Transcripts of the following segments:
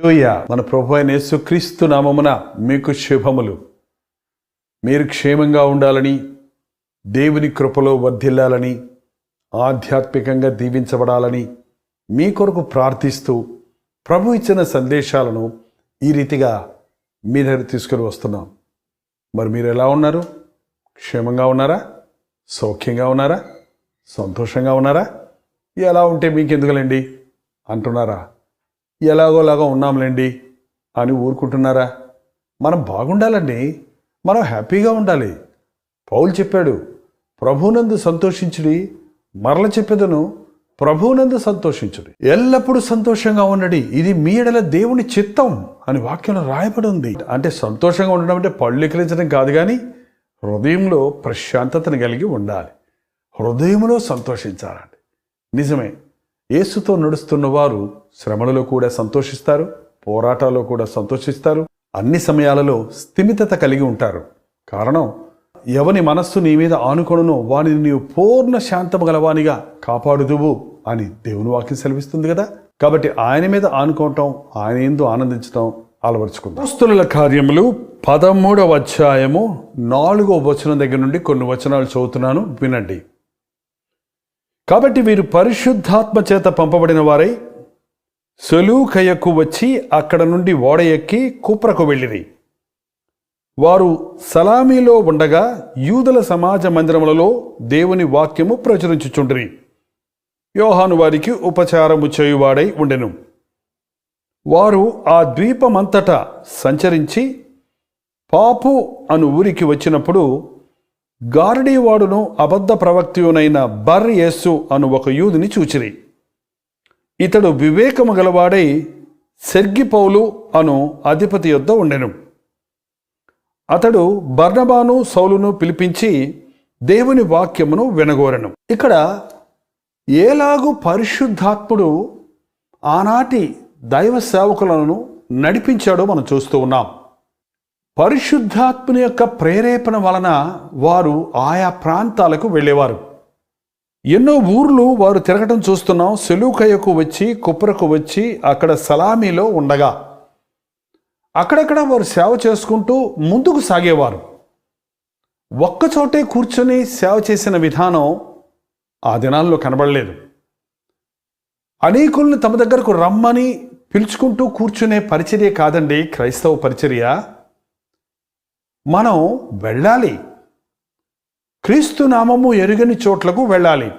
హల్లెలూయా. మన ప్రభు అయిన యేసుక్రీస్తు నామమున మీకు శుభములు. మీరు క్షేమంగా ఉండాలని దేవుని కృపలో వర్ధిల్లాలని ఆధ్యాత్మికంగా దీవించబడాలని మీ కొరకు ప్రార్థిస్తూ ప్రభు ఇచ్చిన సందేశాలను ఈ రీతిగా మీ దగ్గర తీసుకొని వస్తున్నాం. మరి మీరు ఎలా ఉన్నారు? క్షేమంగా ఉన్నారా? సౌఖ్యంగా ఉన్నారా? సంతోషంగా ఉన్నారా? ఎలా ఉంటే మీకెందుకులేండి? అంటున్నారా? ఎలాగోలాగా ఉన్నాంలేండి అని ఊరుకుంటున్నారా? మనం బాగుండాలండి. మనం హ్యాపీగా ఉండాలి. పౌలు చెప్పాడు ప్రభునందు సంతోషించుడి. మరల చెప్పేదను ప్రభువునందు సంతోషించుడి. ఎల్లప్పుడూ సంతోషంగా ఉండడి. ఇది మీ ఎడల దేవుని చిత్తం అని వాక్యంలో రాయబడి ఉంది. అంటే సంతోషంగా ఉండడం అంటే పళ్ళు ఎక్కిరించడం కాదు కానీ హృదయంలో ప్రశాంతతను కలిగి ఉండాలి. హృదయంలో సంతోషించాలండి. నిజమే. యేసుతో నడుస్తున్న వారు శ్రమలలో కూడా సంతోషిస్తారు పోరాటాల్లో కూడా సంతోషిస్తారు అన్ని సమయాలలో స్థిమితత కలిగి ఉంటారు. కారణం ఎవని మనస్సు నీ మీద ఆనుకొనునో వానిని నీవు పూర్ణ శాంతము గలవానిగా కాపాడుదువు అని దేవుని వాక్యం సెలవిస్తుంది కదా. కాబట్టి ఆయన మీద ఆనుకోవటం ఆయన ఎందు ఆనందించటం అలవరుచుకుందాం. పుస్తుల కార్యములు పదమూడవ అధ్యాయము నాలుగో వచనం దగ్గర నుండి కొన్ని వచనాలు చదువుతున్నాను వినండి. కాబట్టి వీరు పరిశుద్ధాత్మ చేత పంపబడిన వారై సొలూకయ్యకు వచ్చి అక్కడ నుండి ఓడ ఎక్కి కుప్రకు వెళ్ళిరి. వారు సలామీలో ఉండగా యూదుల సమాజ మందిరములలో దేవుని వాక్యము ప్రచురించుచుండ్రి. యోహాను వారికి ఉపచారము చేయువాడై ఉండెను. వారు ఆ ద్వీపమంతటా సంచరించి పాపు అను ఊరికి వచ్చినప్పుడు గారడీవాడును అబద్ధ ప్రవక్తియునైన బర్ యేసు అను ఒక యూదుని చూచిరి. ఇతడు వివేకము గలవాడై సెర్గిపౌలు అను అధిపతి యొద్ద ఉండెను. అతడు బర్ణబాను సౌలును పిలిపించి దేవుని వాక్యమును వినగోరెను. ఇక్కడ ఏలాగు పరిశుద్ధాత్ముడు ఆనాటి దైవ సేవకులను నడిపించాడో మనం చూస్తూ ఉన్నాం. పరిశుద్ధాత్మని యొక్క ప్రేరేపణ వలన వారు ఆయా ప్రాంతాలకు వెళ్ళేవారు. ఎన్నో ఊర్లు వారు తిరగటం చూస్తున్నాం. సెలూకయ్యకు వచ్చి కుప్రకు వచ్చి అక్కడ సలామీలో ఉండగా. అక్కడక్కడ వారు సేవ చేసుకుంటూ ముందుకు సాగేవారు. ఒక్కచోటే కూర్చొని సేవ చేసిన విధానం ఆ దినాల్లో కనబడలేదు. అనేకుల్ని తమ దగ్గరకు రమ్మని పిలుచుకుంటూ కూర్చునే పరిచర్య కాదండి క్రైస్తవ పరిచర్య. మనం వెళ్ళాలి. క్రీస్తు నామము ఎరుగని చోట్లకు వెళ్ళాలి.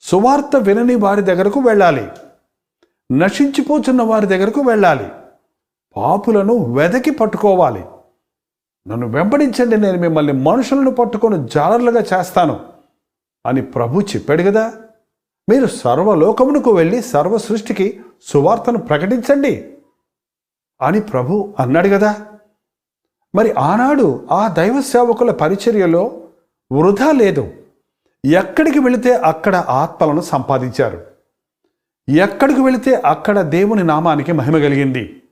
సువార్త వినని వారి దగ్గరకు వెళ్ళాలి. నశించిపోతున్న వారి దగ్గరకు వెళ్ళాలి. పాపులను వెదకి పట్టుకోవాలి. నన్ను వెంబడించండి నేను మిమ్మల్ని మనుషులను పట్టుకొని జాలర్లుగా చేస్తాను అని ప్రభు చెప్పాడు కదా. మీరు సర్వలోకమునకు వెళ్ళి సర్వ సృష్టికి సువార్తను ప్రకటించండి అని ప్రభు అన్నాడు కదా. మరి ఆనాడు ఆ దైవ సేవకుల పరిచర్యలో వృధా లేదు. ఎక్కడికి వెళితే అక్కడ ఆత్మలను సంపాదించారు. ఎక్కడికి వెళితే అక్కడ దేవుని నామానికి మహిమ కలిగింది.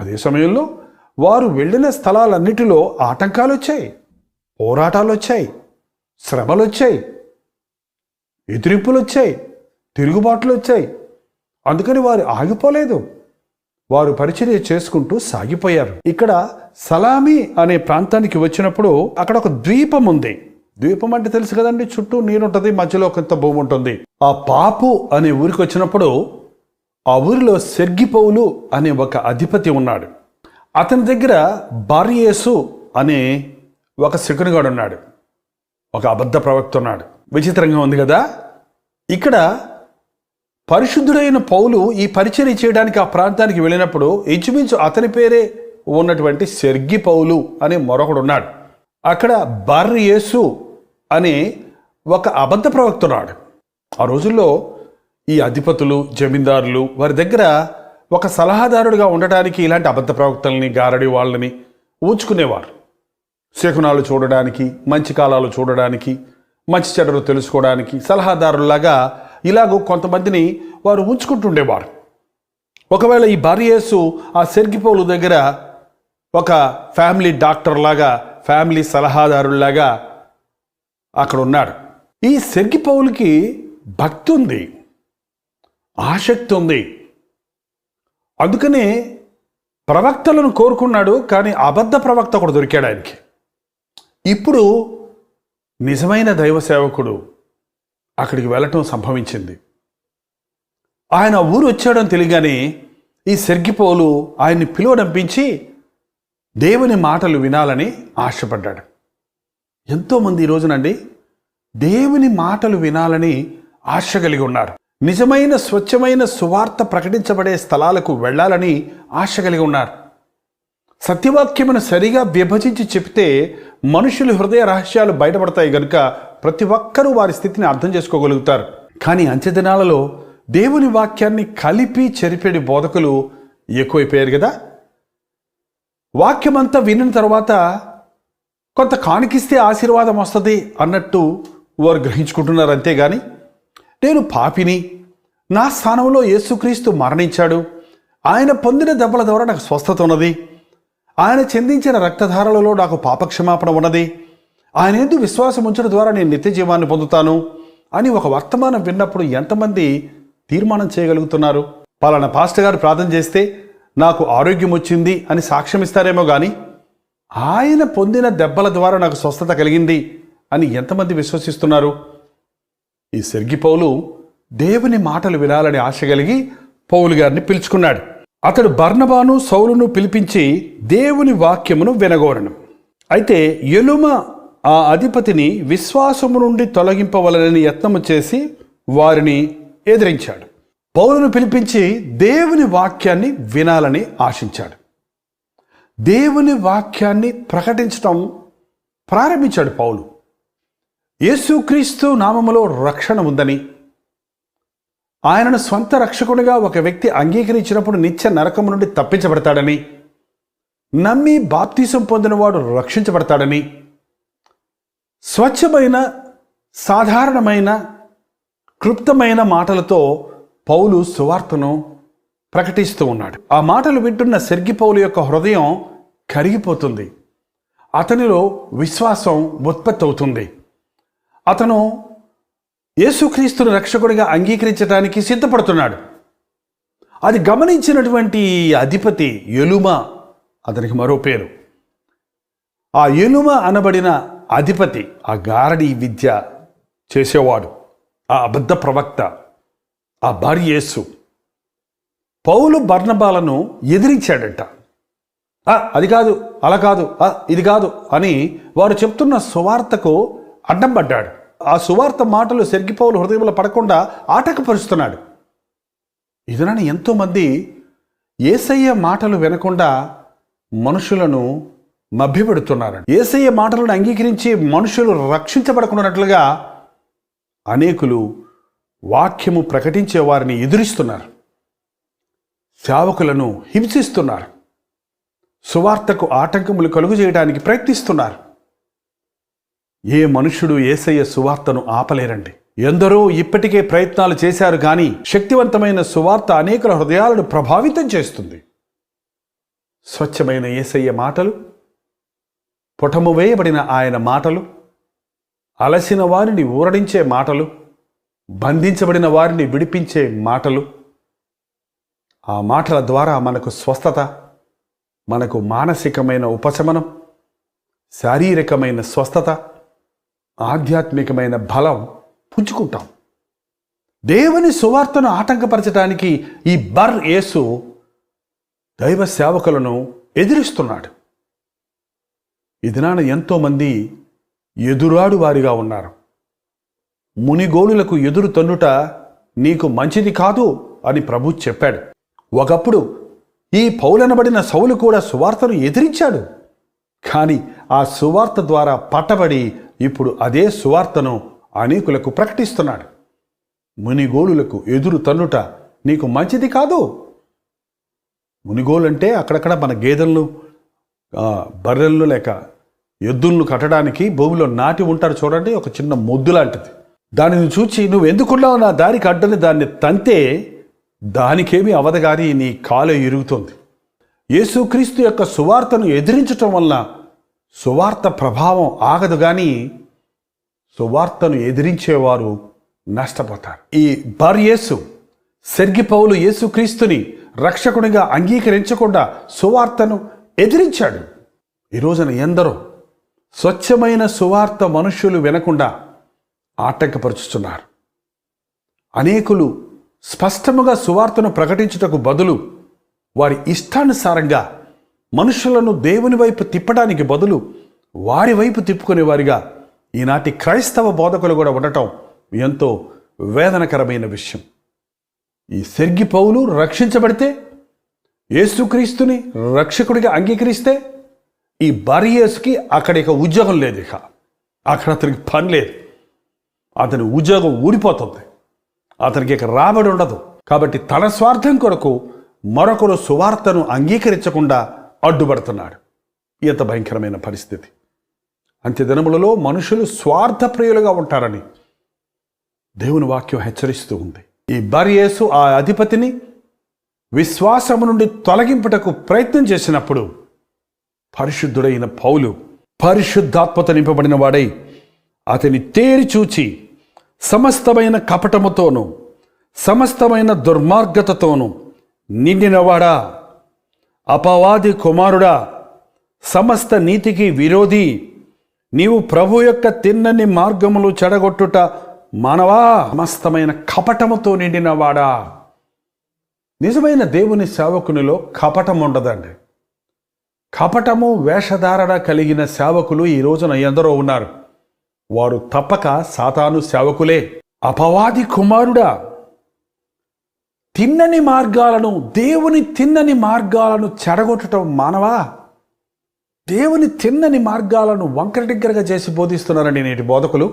అదే సమయంలో వారు వెళ్ళిన స్థలాలన్నిటిలో ఆటంకాలు వచ్చాయి పోరాటాలు వచ్చాయి శ్రమలు వచ్చాయి ఎదిరింపులు వచ్చాయి తిరుగుబాట్లు వచ్చాయి అందుకని వారు ఆగిపోలేదు. వారు పరిచర్య చేసుకుంటూ సాగిపోయారు. ఇక్కడ సలామీ అనే ప్రాంతానికి వచ్చినప్పుడు అక్కడ ఒక ద్వీపం ఉంది. ద్వీపం అంటే తెలుసు కదండి చుట్టూ నీరుంటది మధ్యలో కొంత భూమి ఉంటుంది. ఆ పాపు అనే ఊరికి వచ్చినప్పుడు ఆ ఊరిలో సెర్గిపౌలు అనే ఒక అధిపతి ఉన్నాడు. అతని దగ్గర బారియేసు అనే ఒక శకునిగాడు ఉన్నాడు. ఒక అబద్ధ ప్రవక్త ఉన్నాడు. విచిత్రంగా ఉంది కదా? ఇక్కడ పరిశుద్ధుడైన పౌలు ఈ పరిచర్య చేయడానికి ఆ ప్రాంతానికి వెళ్ళినప్పుడు ఇంచుమించు అతని పేరే ఉన్నటువంటి సెర్గి పౌలు అనే మరొకడు ఉన్నాడు. అక్కడ బర్ యేసు అనే ఒక అబద్ధ ప్రవక్త ఉన్నాడు. ఆ రోజుల్లో ఈ అధిపతులు జమీందారులు వారి దగ్గర ఒక సలహాదారుడిగా ఉండటానికి ఇలాంటి అబద్ధ ప్రవక్తల్ని గారడి వాళ్ళని ఊచుకునేవారు. శకునాలు చూడడానికి మంచి కాలాలు చూడడానికి మంచి చెడ్డలు తెలుసుకోవడానికి సలహాదారులాగా ఇలాగూ కొంతమందిని వారు ఉంచుకుంటుండేవారు. ఒకవేళ ఈ భార్యేసు ఆ సెర్గిపోలు దగ్గర ఒక ఫ్యామిలీ డాక్టర్ లాగా ఫ్యామిలీ సలహాదారులాగా అక్కడ ఉన్నాడు ఈ సెర్గిపౌలుకి భక్తి ఉంది. ఆసక్తి ఉంది. అందుకనే ప్రవక్తలను కోరుకున్నాడు కానీ అబద్ధ ప్రవక్త ఒకడు దొరికాడు ఆయనకి. ఇప్పుడు నిజమైన దైవ సేవకుడు అక్కడికి వెళ్ళటం సంభవించింది. ఆయన ఊరు వచ్చాడని తెలియగానే ఈ సెర్గిపోలు ఆయన్ని పిలువడంపించి దేవుని మాటలు వినాలని ఆశపడ్డాడు. ఎంతోమంది ఈ రోజునండి దేవుని మాటలు వినాలని ఆశ కలిగి ఉన్నారు. నిజమైన స్వచ్ఛమైన సువార్త ప్రకటించబడే స్థలాలకు వెళ్ళాలని ఆశ కలిగి ఉన్నారు. సత్యవాక్యమును సరిగా విభజించి చెప్తే మనుషుల హృదయ రహస్యాలు బయటపడతాయి గనుక ప్రతి ఒక్కరూ వారి స్థితిని అర్థం చేసుకోగలుగుతారు. కానీ అంత్యదినాలలో దేవుని వాక్యాన్ని కలిపి చెరిపేడి బోధకులు ఎక్కువైపోయారు కదా వాక్యమంతా వినిన తర్వాత కొంత కానికిస్తే ఆశీర్వాదం వస్తుంది అన్నట్టు వారు గ్రహించుకుంటున్నారు అంతేగాని నేను పాపిని నా స్థానంలో యేసుక్రీస్తు మరణించాడు ఆయన పొందిన దెబ్బల ద్వారా నాకు స్వస్థత ఉన్నది. ఆయన చెందించిన రక్తధారలలో నాకు పాపక్షమాపణ ఉన్నది. ఆయన ఎందు విశ్వాసం ఉంచడం ద్వారా నేను నిత్య జీవాన్ని పొందుతాను అని ఒక వర్తమానం విన్నప్పుడు ఎంతమంది తీర్మానం చేయగలుగుతున్నారు? పలానా పాస్టర్ గారు ప్రార్థన చేస్తే నాకు ఆరోగ్యం వచ్చింది అని సాక్ష్యం ఇస్తారేమో కానీ ఆయన పొందిన దెబ్బల ద్వారా నాకు స్వస్థత కలిగింది అని ఎంతమంది విశ్వసిస్తున్నారు? ఈ సెర్గి పౌలు దేవుని మాటలు వినాలని ఆశ కలిగి పౌలు గారిని పిలుచుకున్నాడు. అతడు బర్ణబాను సౌలును పిలిపించి దేవుని వాక్యమును వినగోరను. అయితే ఎలుమ ఆ అధిపతిని విశ్వాసము నుండి తొలగింపవలనని యత్నము చేసి వారిని ఎదిరించాడు. పౌలును పిలిపించి దేవుని వాక్యాన్ని వినాలని ఆశించాడు. దేవుని వాక్యాన్ని ప్రకటించటం ప్రారంభించాడు పౌలు. యేసుక్రీస్తు నామములో రక్షణ ఉందని ఆయనను స్వంత రక్షకునిగా ఒక వ్యక్తి అంగీకరించినప్పుడు నిత్య నరకము నుండి తప్పించబడతాడని నమ్మి బాప్తీసం పొందినవాడు రక్షించబడతాడని స్వచ్ఛమైన సాధారణమైన క్లుప్తమైన మాటలతో పౌలు సువార్తను ప్రకటిస్తూ ఉన్నాడు. ఆ మాటలు వింటున్న సెర్గి పౌలు యొక్క హృదయం కరిగిపోతుంది. అతనిలో విశ్వాసం ఉత్పత్తి అవుతుంది అతను యేసుక్రీస్తును రక్షకుడిగా అంగీకరించడానికి సిద్ధపడుతున్నాడు. అది గమనించినటువంటి అధిపతి ఎలుమ అతనికి మరో పేరు. ఆ ఎలుమ అనబడిన అధిపతి ఆ గారడి విద్య చేసేవాడు ఆ అబద్ధ ప్రవక్త ఆ భార్య యేసు. పౌలు బర్ణబాలను ఎదిరించాడట. అది కాదు అలా కాదు "ఆ, ఇది కాదు అని వారు చెప్తున్న సువార్తకు అడ్డం పడ్డాడు ఆ సువార్త మాటలు సెర్గిపౌలు హృదయంలో పడకుండా ఆటకపరుస్తున్నాడు. ఇదనని ఎంతోమంది ఏసయ్య మాటలు వినకుండా మనుషులను మభ్యపెడుతున్నారు ఏసయ్య మాటలను అంగీకరించి మనుషులు రక్షించబడకున్నట్లుగా అనేకులు వాక్యము ప్రకటించే వారిని ఎదురిస్తున్నారు. సేవకులను హింసిస్తున్నారు. సువార్తకు ఆటంకములు కలుగు చేయడానికి ప్రయత్నిస్తున్నారు. ఏ మనుషుడు ఏసయ్య సువార్తను ఆపలేరండి. ఎందరో ఇప్పటికే ప్రయత్నాలు చేశారు కానీ శక్తివంతమైన సువార్త అనేకుల హృదయాలను ప్రభావితం చేస్తుంది. స్వచ్ఛమైన ఏసయ్య మాటలు పుటము వేయబడిన ఆయన మాటలు అలసిన వారిని ఊరడించే మాటలు బంధించబడిన వారిని విడిపించే మాటలు ఆ మాటల ద్వారా మనకు స్వస్థత మనకు మానసికమైన ఉపశమనం శారీరకమైన స్వస్థత ఆధ్యాత్మికమైన బలం పుంజుకుంటాం దేవుని సువార్తను ఆటంకపరచడానికి ఈ బర్ యేసు దైవ సేవకులను ఎదిరిస్తున్నాడు. ఇదినాన ఎంతోమంది ఎదురాడు వారిగా ఉన్నారు. మునిగోలులకు ఎదురు తన్నుట నీకు మంచిది కాదు అని ప్రభు చెప్పాడు. ఒకప్పుడు ఈ పౌలనబడిన సౌలు కూడా సువార్తను ఎదిరించాడు. కానీ ఆ సువార్త ద్వారా పట్టబడి ఇప్పుడు అదే సువార్తను అనేకులకు ప్రకటిస్తున్నాడు. మునిగోలులకు ఎదురు తన్నుట నీకు మంచిది కాదు? మునిగోలంటే అక్కడక్కడ మన గేదెలను బర్రెలను లేక ఎద్దులను కట్టడానికి భూమిలో నాటి ఉంటారు చూడండి ఒక చిన్న మొద్దు లాంటిది. దానిని చూచి నువ్వు ఎందుకున్నావు నా దారికి అడ్డని దాన్ని తంతే దానికేమీ అవదగాని కానీ నీ కాలు ఇరుగుతుంది. యేసుక్రీస్తు యొక్క సువార్తను ఎదిరించటం వల్ల సువార్త ప్రభావం ఆగదు కానీ సువార్తను ఎదిరించేవారు నష్టపోతారు. ఈ బర్ యేసు సెర్గి పౌలు యేసుక్రీస్తుని రక్షకునిగా అంగీకరించకుండా సువార్తను ఎదిరించాడు. ఈ రోజున ఎందరో స్వచ్ఛమైన సువార్త మనుష్యులు వినకుండా ఆటంకపరుచుతున్నారు. అనేకులు స్పష్టముగా సువార్తను ప్రకటించుటకు బదులు వారి ఇష్టానుసారంగా మనుషులను దేవుని వైపు తిప్పడానికి బదులు వారి వైపు తిప్పుకునేవారిగా ఈనాటి క్రైస్తవ బోధకులు కూడా ఉండటం ఎంతో వేదనకరమైన విషయం. ఈ సెర్గి పౌలు రక్షించబడితే యేసుక్రీస్తుని రక్షకుడిగా అంగీకరిస్తే ఈ బరియస్కి అక్కడ ఇక ఉద్యోగం లేదు ఇక. అక్కడ అతనికి పని లేదు. అతని ఉద్యోగం ఊడిపోతుంది. అతనికి ఇక రాబడి ఉండదు. కాబట్టి తన స్వార్థం కొరకు మరొకరు సువార్తను అంగీకరించకుండా అడ్డుపడుతున్నాడు. ఇంత భయంకరమైన పరిస్థితి. అంత్య దినములలో మనుషులు స్వార్థప్రియులుగా ఉంటారని దేవుని వాక్యం హెచ్చరిస్తూ ఉంది. ఈ బర్యేసు ఆ అధిపతిని విశ్వాసము నుండి తొలగింపుటకు ప్రయత్నం చేసినప్పుడు పరిశుద్ధుడైన పౌలు పరిశుద్ధాత్మత నింపబడిన వాడై అతని తేరి చూచి సమస్తమైన కపటముతోనూ సమస్తమైన దుర్మార్గతతోనూ నిండినవాడా అపవాది కుమారుడా సమస్త నీతికి విరోధి. నీవు ప్రభు యొక్క తిన్నని మార్గములు చెడగొట్టుట మానవా? సమస్తమైన కపటముతో నిండినవాడా? నిజమైన దేవుని సేవకునిలో కపటం ఉండదండి కపటము వేషధారణ కలిగిన సేవకులు ఈ రోజున ఎందరో ఉన్నారు. వారు తప్పక సాతాను సేవకులే. అపవాది కుమారుడా తిన్నని మార్గాలను దేవుని తిన్నని మార్గాలను చెడగొట్టడం మానవా? దేవుని తిన్నని మార్గాలను వంకర దగ్గరగా చేసి బోధిస్తున్నారండి నేటి బోధకులు.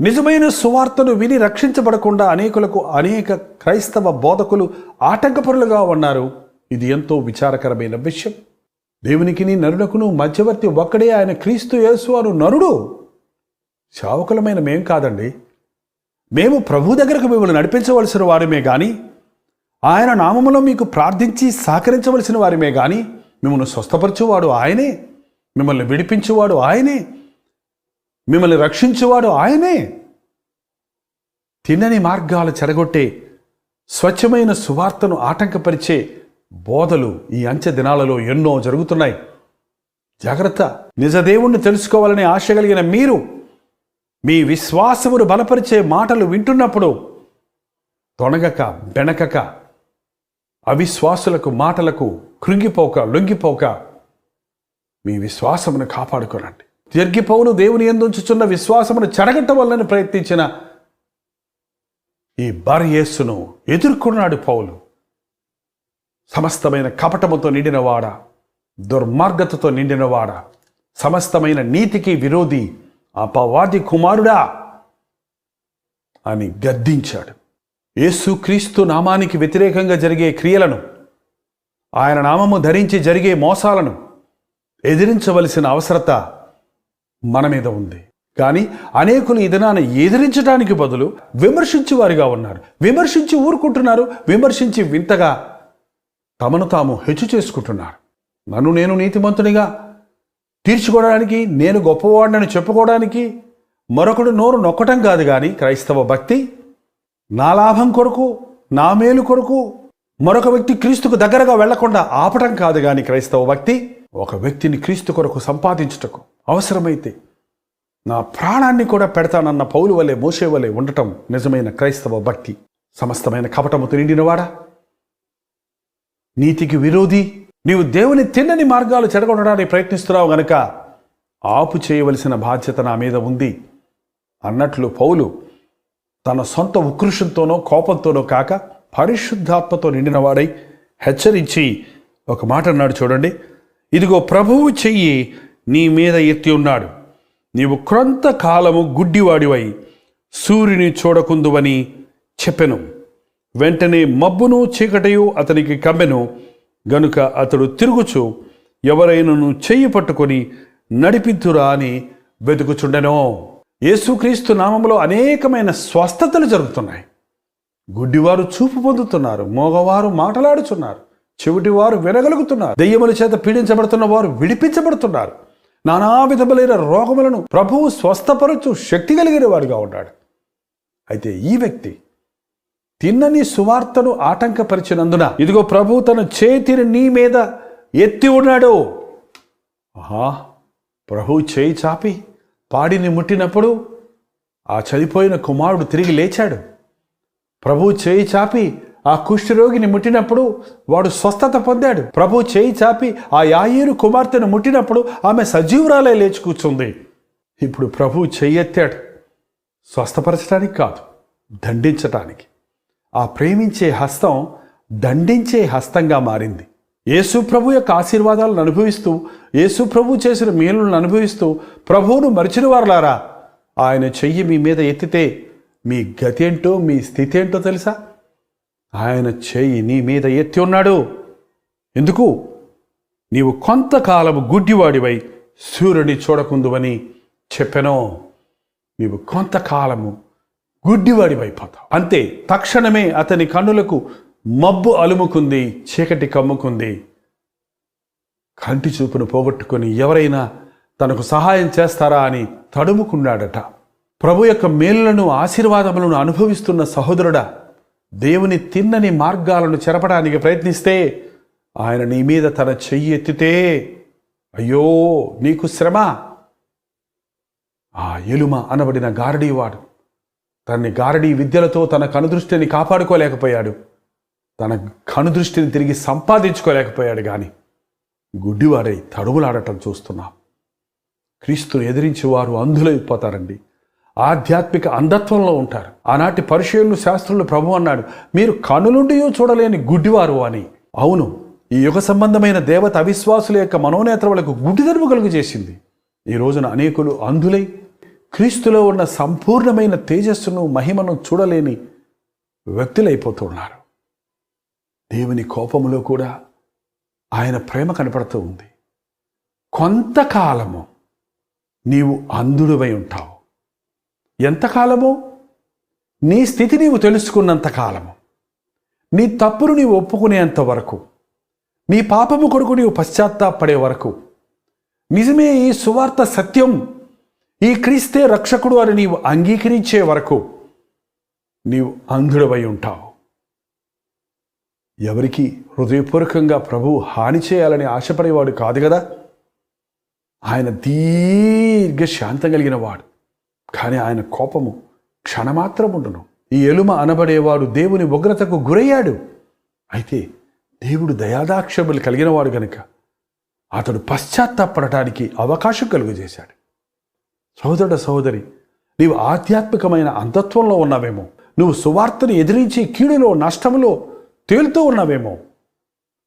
నిజమైన సువార్తను విని రక్షించబడకుండా అనేకులకు అనేక క్రైస్తవ బోధకులు ఆటంకపరులుగా ఉన్నారు. ఇది ఎంతో విచారకరమైన విషయం. దేవునికిని నరులకును మధ్యవర్తి ఒక్కడే ఆయన క్రీస్తు యేసు అను నరుడు. శావకులమైన మేం కాదండి. మేము ప్రభు దగ్గరకు మిమ్మల్ని నడిపించవలసిన వారిమే కానీ ఆయన నామములో మీకు ప్రార్థించి సహకరించవలసిన వారిమే కానీ మిమ్మల్ని స్వస్థపరచువాడు ఆయనే. మిమ్మల్ని విడిపించువాడు ఆయనే. మిమ్మల్ని రక్షించువాడు ఆయనే. తినని మార్గాలు చెడగొట్టే స్వచ్ఛమైన సువార్తను ఆటంకపరిచే బోధలు ఈ అంచె దినాలలో ఎన్నో జరుగుతున్నాయి. జాగ్రత్త. నిజదేవుణ్ణి తెలుసుకోవాలనే ఆశ కలిగిన మీరు మీ విశ్వాసమును బలపరిచే మాటలు వింటున్నప్పుడు తొణగక బెనకక అవిశ్వాసులకు మాటలకు కృంగిపోక లొంగిపోక మీ విశ్వాసమును కాపాడుకోనండి. దీర్ఘిపౌను దేవుని ఎందుంచుచున్న విశ్వాసమును చెడగట్టవల్లని ప్రయత్నించిన ఈ బర్యేస్సును ఎదుర్కొన్నాడు పౌలు. సమస్తమైన కపటముతో నిండినవాడా దుర్మార్గతతో నిండినవాడా సమస్తమైన నీతికి విరోధి అపవాది కుమారుడా అని గద్దించాడు. యేసుక్రీస్తు నామానికి వ్యతిరేకంగా జరిగే క్రియలను ఆయన నామము ధరించి జరిగే మోసాలను ఎదిరించవలసిన అవసరత మన మీద ఉంది. కానీ అనేకులు ఈ దినాన్ని ఎదిరించడానికి బదులు విమర్శించి వారిగా ఉన్నారు. విమర్శించి ఊరుకుంటున్నారు విమర్శించి వింతగా తమను తాము హెచ్చు చేసుకుంటున్నారు. నన్ను నేను నీతిమంతునిగా తీర్చుకోవడానికి నేను గొప్పవాడినని చెప్పుకోవడానికి మరొకడు నోరు నొక్కటం కాదు కానీ క్రైస్తవ భక్తి నా లాభం కొరకు నా మేలు కొరకు మరొక వ్యక్తి క్రీస్తుకు దగ్గరగా వెళ్ళకుండా ఆపటం కాదు కానీ క్రైస్తవ భక్తి ఒక వ్యక్తిని క్రీస్తు కొరకు సంపాదించుటకు అవసరమైతే నా ప్రాణాన్ని కూడా పెడతానన్న పౌలు వలె మోసే వలె ఉండటం నిజమైన క్రైస్తవ భక్తి. సమస్తమైన కపటము నిండినవాడా? నీతికి విరోధి నీవు దేవుని తిన్నని మార్గాలు చెడగొట్టడానికి ప్రయత్నిస్తున్నావు గనక ఆపు చేయవలసిన బాధ్యత నా మీద ఉంది. అన్నట్లు పౌలు తన సొంత ఉకృషంతోనో కోపంతోనో కాక పరిశుద్ధాత్మతో నిండినవాడై హెచ్చరించి ఒక మాట అన్నాడు చూడండి. ఇదిగో ప్రభువు చెయ్యి నీ మీద ఎత్తి ఉన్నాడు. నీవు క్రొంత కాలము గుడ్డివాడివై సూర్యుని చూడకుందువని చెప్పెను. వెంటనే మబ్బును చీకటయు అతనికి కమ్మెను. గనుక అతడు తిరుగుచు ఎవరైనను చెయ్యి పట్టుకొని నడిపిద్దురా అని వెతుకుచుండెనో. యేసుక్రీస్తు నామంలో అనేకమైన స్వస్థతలు జరుగుతున్నాయి. గుడ్డివారు చూపు పొందుతున్నారు మోగవారు మాటలాడుచున్నారు చెవిటివారు వినగలుగుతున్నారు దెయ్యముల చేత పీడించబడుతున్న వారు విడిపించబడుతున్నారు. నానా విధములైన రోగములను ప్రభువు స్వస్థపరచు శక్తి కలిగిన వారిగా ఉన్నాడు. అయితే ఈ వ్యక్తి తిన్నని సువార్తను ఆటంకపరిచినందున ఇదిగో ప్రభు తన చేతిని నీ మీద ఎత్తి ఉన్నాడు. ఆహా ప్రభు చేయి చాపి పాడిని ముట్టినప్పుడు ఆ చనిపోయిన కుమారుడు తిరిగి లేచాడు. ప్రభు చేయి చాపి ఆ కుష్ఠరోగిని ముట్టినప్పుడు వాడు స్వస్థత పొందాడు. ప్రభు చేయి చాపి ఆ యాయేరు కుమార్తెను ముట్టినప్పుడు ఆమె సజీవురాలే లేచి కూర్చుంది. ఇప్పుడు ప్రభు చెయ్యెత్తాడు స్వస్థపరచడానికి కాదు దండించటానికి. ఆ ప్రేమించే హస్తం దండించే హస్తంగా మారింది. యేసుప్రభు యొక్క ఆశీర్వాదాలను అనుభవిస్తూ యేసుప్రభు చేసిన మేలులను అనుభవిస్తూ ప్రభువును మరిచిన వారులారా ఆయన చెయ్యి మీ మీద ఎత్తితే మీ గతి ఏంటో మీ స్థితి ఏంటో తెలుసా? ఆయన చెయ్యి నీ మీద ఎత్తి ఉన్నాడు. ఎందుకు? నీవు కొంతకాలము గుడ్డివాడివై సూర్యుని చూడకుందువని చెప్పెనో. నీవు కొంతకాలము గుడ్డివాడివైపోతావు అంతే తక్షణమే అతని కన్నులకు మబ్బు అలుముకుంది చీకటి కమ్ముకుంది. కంటి చూపును పోగొట్టుకొని ఎవరైనా తనకు సహాయం చేస్తారా అని తడుముకున్నాడట. ప్రభు యొక్క మేలులను ఆశీర్వాదములను అనుభవిస్తున్న సహోదరుడా దేవుని తిన్నని మార్గాలను చెరపడానికి ప్రయత్నిస్తే ఆయన నీ మీద తన చెయ్యి ఎత్తితే అయ్యో నీకు శ్రమ. ఆ ఎలుమ అనబడిన గారడీవాడు తన్ని గారడీ విద్యలతో తన కనుదృష్టిని కాపాడుకోలేకపోయాడు. తన కనుదృష్టిని తిరిగి సంపాదించుకోలేకపోయాడు కానీ గుడ్డివాడై తడుములాడటం చూస్తున్నాం. క్రీస్తును ఎదిరించి వారు అంధులైపోతారండి. ఆధ్యాత్మిక అంధత్వంలో ఉంటారు. ఆనాటి పరిశీలన శాస్త్రులు ప్రభు అన్నాడు మీరు కనులుండి చూడలేని గుడ్డివారు అని. అవును ఈ యుగ సంబంధమైన దేవత అవిశ్వాసుల యొక్క మనోనేత్రములకు గుడ్డిదరుపు కలుగు చేసింది ఈ రోజున అనేకులు అంధులై క్రీస్తులో ఉన్న సంపూర్ణమైన తేజస్సును మహిమను చూడలేని వ్యక్తులైపోతున్నారు. దేవుని కోపములో కూడా ఆయన ప్రేమ కనపడుతూ ఉంది. కొంతకాలము నీవు అంధుడువై ఉంటావు. ఎంతకాలము? నీ స్థితి నీవు తెలుసుకున్నంత కాలము. నీ తప్పును నీవు ఒప్పుకునేంత వరకు. నీ పాపము కొడుకు నీవు పశ్చాత్తాపడే వరకు. నిజమే ఈ సువార్త సత్యం. ఈ క్రీస్తే రక్షకుడు అని నీవు అంగీకరించే వరకు నీవు అంధుడవై ఉంటావు. ఎవరికి హృదయపూర్వకంగా ప్రభు హాని చేయాలని ఆశపడేవాడు కాదు కదా? ఆయన దీర్ఘ శాంతం కలిగిన వాడు. కానీ ఆయన కోపము క్షణమాత్రం ఉండును. ఈ ఎలుమ అనబడేవాడు దేవుని ఉగ్రతకు గురయ్యాడు. అయితే దేవుడు దయాదాక్షములు కలిగినవాడు గనుక అతడు పశ్చాత్తాపడటానికి అవకాశం కలుగజేశాడు. సహోదరుడ సహోదరి నీవు ఆధ్యాత్మికమైన అంధత్వంలో ఉన్నావేమో. నువ్వు సువార్తను ఎదిరించి కీడులో నష్టములో తేలుతూ ఉన్నావేమో.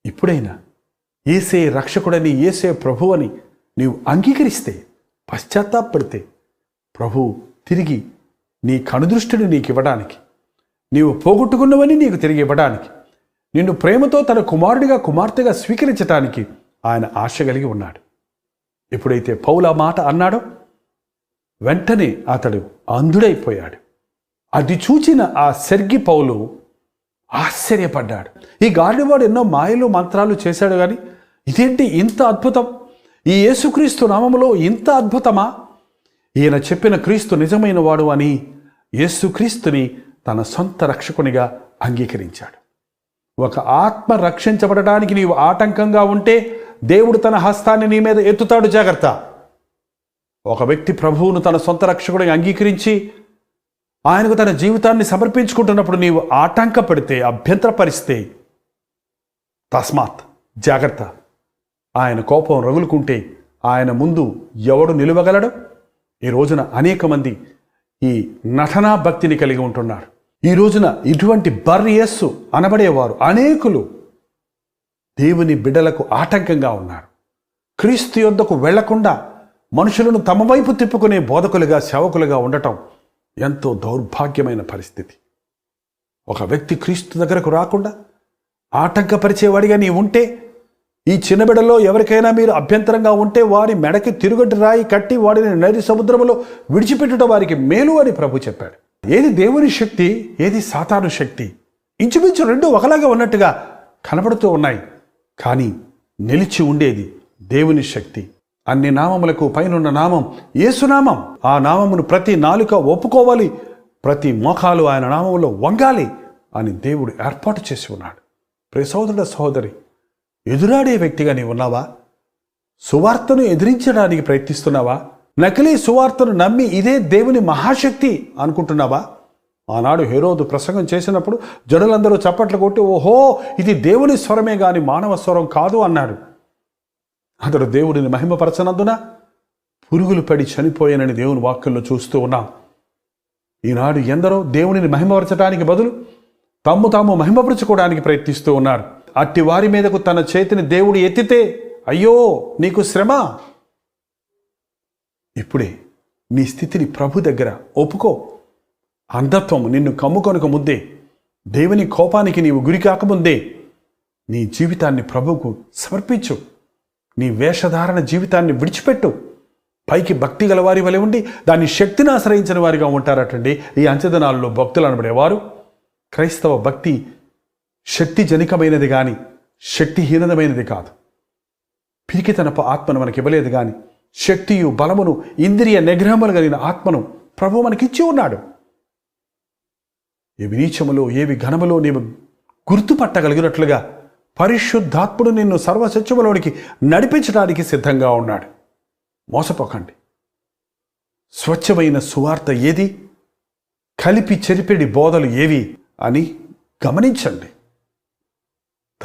ఇప్పుడైనా ఏసే రక్షకుడని ఏసే ప్రభువని నీవు అంగీకరిస్తే పశ్చాత్తాపడితే ప్రభు తిరిగి నీ కనుదృష్టిని నీకు ఇవ్వడానికి నీవు పోగొట్టుకున్నవని నీకు తిరిగి ఇవ్వడానికి నిన్ను ప్రేమతో తన కుమారుడిగా కుమార్తెగా స్వీకరించటానికి ఆయన ఆశ కలిగి ఉన్నాడు. ఎప్పుడైతే పౌల మాట అన్నాడో వెంటనే అతడు అంధుడైపోయాడు. అది చూచిన ఆ సెర్గి పౌలు ఆశ్చర్యపడ్డాడు. ఈ గాడివాడు ఎన్నో మాయలు మంత్రాలు చేశాడు కానీ ఇదేంటి ఇంత అద్భుతం? ఈ యేసుక్రీస్తు నామములో ఇంత అద్భుతమా? ఈయన చెప్పిన క్రీస్తు నిజమైన వాడు అని యేసుక్రీస్తుని తన సొంత రక్షకునిగా అంగీకరించాడు. ఒక ఆత్మ రక్షించబడటానికి నీవు ఆటంకంగా ఉంటే దేవుడు తన హస్తాన్ని నీ మీద ఎత్తుతాడు జాగ్రత్త. ఒక వ్యక్తి ప్రభువును తన సొంత రక్షకుడిని అంగీకరించి ఆయనకు తన జీవితాన్ని సమర్పించుకుంటున్నప్పుడు నీవు ఆటంకపడితే అభ్యంతరపరిస్తే తస్మాత్ జాగ్రత్త. ఆయన కోపం రగులుకుంటే ఆయన ముందు ఎవడు నిలవగలడు? ఈ రోజున అనేక మంది ఈ నటనా భక్తిని కలిగి ఉంటున్నారు. ఈ రోజున ఇటువంటి బర్యస్సు అనబడేవారు అనేకులు దేవుని బిడ్డలకు ఆటంకంగా ఉన్నారు. క్రీస్తు యొద్దకు వెళ్ళకుండా మనుషులను తమ వైపు తిప్పుకునే బోధకులుగా సేవకులుగా ఉండటం ఎంతో దౌర్భాగ్యమైన పరిస్థితి. ఒక వ్యక్తి క్రీస్తు దగ్గరకు రాకుండా ఆటంకపరిచేవాడిగా నీ ఉంటే ఈ చిన్నబిడలో ఎవరికైనా మీరు అభ్యంతరంగా ఉంటే వారి మెడకి తిరుగటి రాయి కట్టి వాడిని నది సముద్రంలో విడిచిపెట్టుట వారికి మేలు అని ప్రభు చెప్పాడు. ఏది దేవుని శక్తి ఏది సాతాను శక్తి? ఇంచుమించు రెండు ఒకలాగా ఉన్నట్టుగా కనబడుతూ ఉన్నాయి. కానీ నిలిచి ఉండేది దేవుని శక్తి. అన్ని నామములకు పైనున్న నామం ఏసునామం ఆ నామమును ప్రతి నాలుక ఒప్పుకోవాలి ప్రతి మోకాలు ఆయన నామంలో వంగాలి అని దేవుడు ఏర్పాటు చేసి ఉన్నాడు. ప్రియ సోదరుడ సహోదరి ఎదురాడే వ్యక్తిగా నీవు ఉన్నావా? సువార్తను ఎదిరించడానికి ప్రయత్నిస్తున్నావా? నకిలీ సువార్తను నమ్మి ఇదే దేవుని మహాశక్తి అనుకుంటున్నావా? ఆనాడు హేరోదు ప్రసంగం చేసినప్పుడు జనులందరూ చప్పట్లు కొట్టి ఓహో ఇది దేవుని స్వరమే కానీ మానవ స్వరం కాదు అన్నాడు. అతడు దేవుడిని మహిమపరచనందున పురుగులు పడి చనిపోయానని దేవుని వాక్యంలో చూస్తూ ఉన్నాం. ఈనాడు ఎందరో దేవునిని మహిమపరచడానికి బదులు తమ్ము తాము మహిమపరచుకోవడానికి ప్రయత్నిస్తూ ఉన్నారు. అట్టి వారి మీదకు తన చేతిని దేవుడు ఎత్తితే అయ్యో నీకు శ్రమ? ఇప్పుడే నీ స్థితిని ప్రభు దగ్గర ఒప్పుకో. అంధత్వం నిన్ను కమ్ముకొనక ముద్దే దేవుని కోపానికి నీవు గురి కాకముందే నీ జీవితాన్ని ప్రభువుకు సమర్పించు. నీ వేషధారణ జీవితాన్ని విడిచిపెట్టు. పైకి భక్తి గలవారి వలె ఉండి దాని శక్తిని ఆశ్రయించిన వారిగా ఉంటారటండి. ఈ అంచదనాల్లో భక్తులు అనబడేవారు. క్రైస్తవ భక్తి శక్తి జనికమైనది కానీ శక్తిహీనమైనది కాదు. పిరికితనపు ఆత్మను మనకి ఇవ్వలేదు కానీ శక్తియు బలమును ఇంద్రియ నిగ్రహములు కలిగిన ఆత్మను ప్రభు మనకిచ్చి ఉన్నాడు. ఏవి నీచములో ఏవి ఘనములో నీవు గుర్తుపట్టగలిగినట్లుగా పరిశుద్ధాత్ముడు నిన్ను సర్వసత్యములోనికి నడిపించడానికి సిద్ధంగా ఉన్నాడు. మోసపోకండి. స్వచ్ఛమైన సువార్త ఏది? కలిపి చెరిపెడి బోధలు ఏవి అని గమనించండి.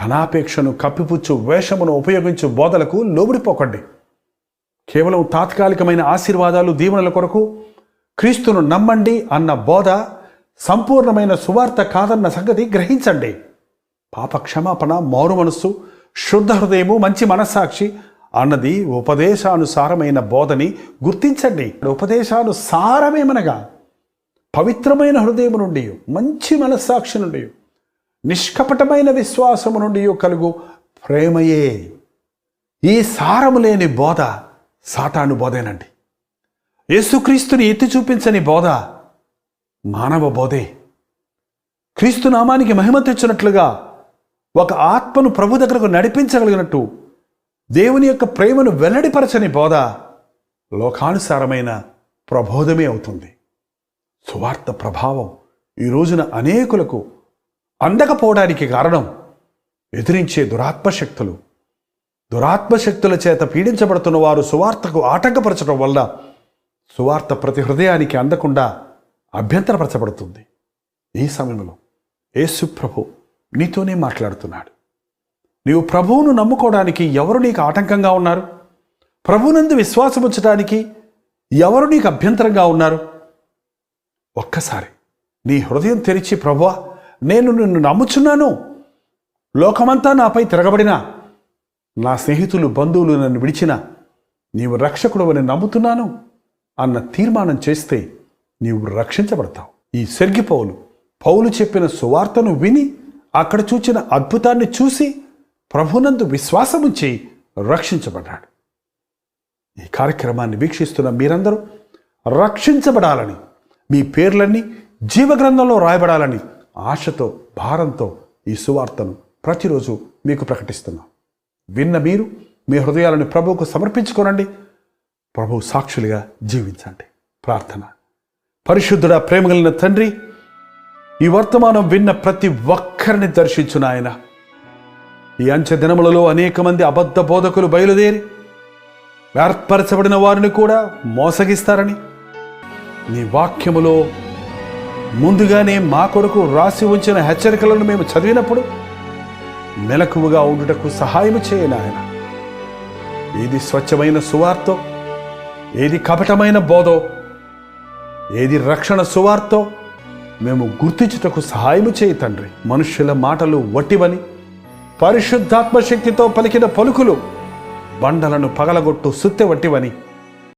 ధనాపేక్షను కప్పిపుచ్చు వేషమును ఉపయోగించు బోధలకు లోబడిపోకండి. కేవలం తాత్కాలికమైన ఆశీర్వాదాలు దీవెనల కొరకు క్రీస్తును నమ్మండి అన్న బోధ సంపూర్ణమైన సువార్త కాదన్న సంగతి గ్రహించండి. పాప క్షమాపణ మారు మనస్సు శుద్ధ హృదయము మంచి మనస్సాక్షి అన్నది ఉపదేశానుసారమైన బోధని గుర్తించండి. ఉపదేశానుసారమేమనగా పవిత్రమైన హృదయము నుండి మంచి మనస్సాక్షి నుండి నిష్కపటమైన విశ్వాసము నుండి కలుగు ప్రేమయే. ఈ సారము లేని బోధ సాతాను బోధేనండి. యేసుక్రీస్తుని ఎత్తి చూపించని బోధ మానవ బోధే. క్రీస్తు నామానికి మహిమ తెచ్చినట్లుగా ఒక ఆత్మను ప్రభు దగ్గరకు నడిపించగలిగినట్టు దేవుని యొక్క ప్రేమను వెల్లడిపరచని బోధ లోకానుసారమైన ప్రబోధమే అవుతుంది. సువార్త ప్రభావం ఈ రోజున అనేకులకు అందకపోవడానికి కారణం ఎదిరించే దురాత్మశక్తులు దురాత్మశక్తుల చేత పీడించబడుతున్న వారు సువార్తకు ఆటంకపరచడం వల్ల సువార్త ప్రతి హృదయానికి అందకుండా అభ్యంతరపరచబడుతుంది. ఈ సమయంలో యేసు ప్రభు నీతోనే మాట్లాడుతున్నాడు. నీవు ప్రభువును నమ్ముకోవడానికి ఎవరు నీకు ఆటంకంగా ఉన్నారు? ప్రభునందు విశ్వాసం ఉంచడానికి ఎవరు నీకు అభ్యంతరంగా ఉన్నారు? ఒక్కసారి నీ హృదయం తెరిచి ప్రభువా నేను నిన్ను నమ్ముచున్నాను. లోకమంతా నాపై తిరగబడినా నా స్నేహితులు బంధువులు నన్ను విడిచిన నీవు రక్షకుడు అని నమ్ముతున్నాను అన్న తీర్మానం చేస్తే నీవు రక్షించబడతావు. ఈ సెర్గి పౌలు పౌలు చెప్పిన సువార్తను విని అక్కడ చూచిన అద్భుతాన్ని చూసి ప్రభునందు విశ్వాసముంచి రక్షించబడ్డాడు. ఈ కార్యక్రమాన్ని వీక్షిస్తున్న మీరందరూ రక్షించబడాలని మీ పేర్లన్నీ జీవగ్రంథంలో రాయబడాలని ఆశతో భారంతో ఈ సువార్తను ప్రతిరోజు మీకు ప్రకటిస్తున్నాం. విన్న మీరు మీ హృదయాలను ప్రభువుకు సమర్పించుకోనండి. ప్రభు సాక్షులుగా జీవించండి. ప్రార్థన. పరిశుద్ధుడ ప్రేమగలిగిన తండ్రి ఈ వర్తమానం విన్న ప్రతి ఒక్కరిని దర్శించును ఆయన. ఈ అంచె దినములలో అనేక మంది అబద్ధ బోధకులు బయలుదేరి ఏర్పరచబడిన వారిని కూడా మోసగిస్తారని నీ వాక్యములో ముందుగానే మా కొరకు రాసి ఉంచిన హెచ్చరికలను మేము చదివినప్పుడు మెలకువగా ఉండుటకు సహాయం చేయను ఆయన. ఏది స్వచ్ఛమైన సువార్తో ఏది కపటమైన బోధో ఏది రక్షణ సువార్తో మేము గుర్తించుటకు సహాయము చేయి తండ్రి. మనుష్యుల మాటలు వట్టివని పరిశుద్ధాత్మ శక్తితో పలికిన పలుకులు బండలను పగలగొట్టు సుత్తె వట్టివని